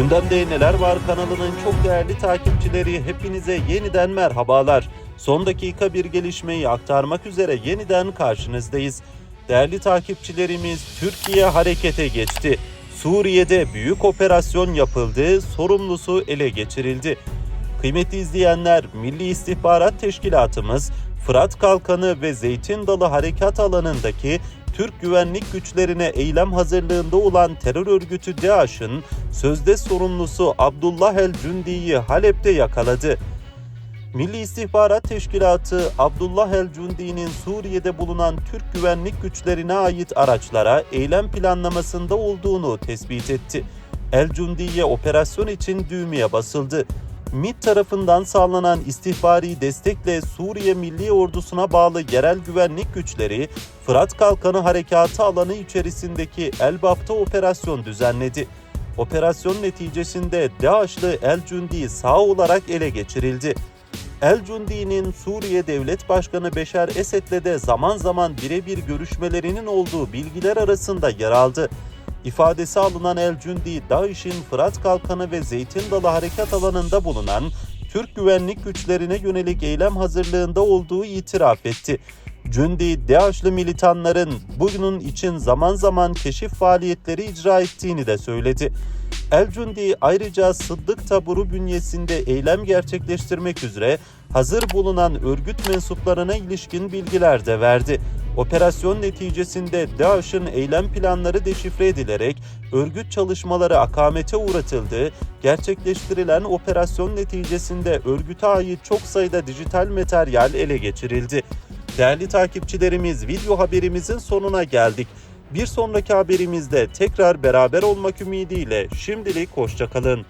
Gündemde Neler Var kanalının çok değerli takipçileri hepinize yeniden merhabalar. Son dakika bir gelişmeyi aktarmak üzere yeniden karşınızdayız. Değerli takipçilerimiz Türkiye harekete geçti. Suriye'de büyük operasyon yapıldı, sorumlusu ele geçirildi. Kıymetli izleyenler, Milli İstihbarat Teşkilatımız Fırat Kalkanı ve Zeytin Dalı harekat alanındaki Türk güvenlik güçlerine eylem hazırlığında olan terör örgütü DAEŞ'ın sözde sorumlusu Abdullah El Cündi'yi Halep'te yakaladı. Milli İstihbarat Teşkilatı Abdullah El Cündi'nin Suriye'de bulunan Türk güvenlik güçlerine ait araçlara eylem planlamasında olduğunu tespit etti. El Cündi'ye operasyon için düğmeye basıldı. MİT tarafından sağlanan istihbari destekle Suriye Milli Ordusu'na bağlı yerel güvenlik güçleri Fırat Kalkanı Harekatı alanı içerisindeki Elbap'ta operasyon düzenledi. Operasyon neticesinde DAEŞ'lı El Cündi sağ olarak ele geçirildi. El Cundi'nin Suriye Devlet Başkanı Beşar Esed'le de zaman zaman birebir görüşmelerinin olduğu bilgiler arasında yer aldı. İfadesi alınan El Cundi, DAEŞ'in Fırat Kalkanı ve Zeytin Dalı harekat alanında bulunan Türk güvenlik güçlerine yönelik eylem hazırlığında olduğu itiraf etti. Cündi, DAEŞ'li militanların bugünün için zaman zaman keşif faaliyetleri icra ettiğini de söyledi. El Cundi ayrıca Sıddık taburu bünyesinde eylem gerçekleştirmek üzere hazır bulunan örgüt mensuplarına ilişkin bilgiler de verdi. Operasyon neticesinde DAEŞ'in eylem planları deşifre edilerek örgüt çalışmaları akamete uğratıldı. Gerçekleştirilen operasyon neticesinde örgüte ait çok sayıda dijital materyal ele geçirildi. Değerli takipçilerimiz video haberimizin sonuna geldik. Bir sonraki haberimizde tekrar beraber olmak ümidiyle şimdilik hoşçakalın.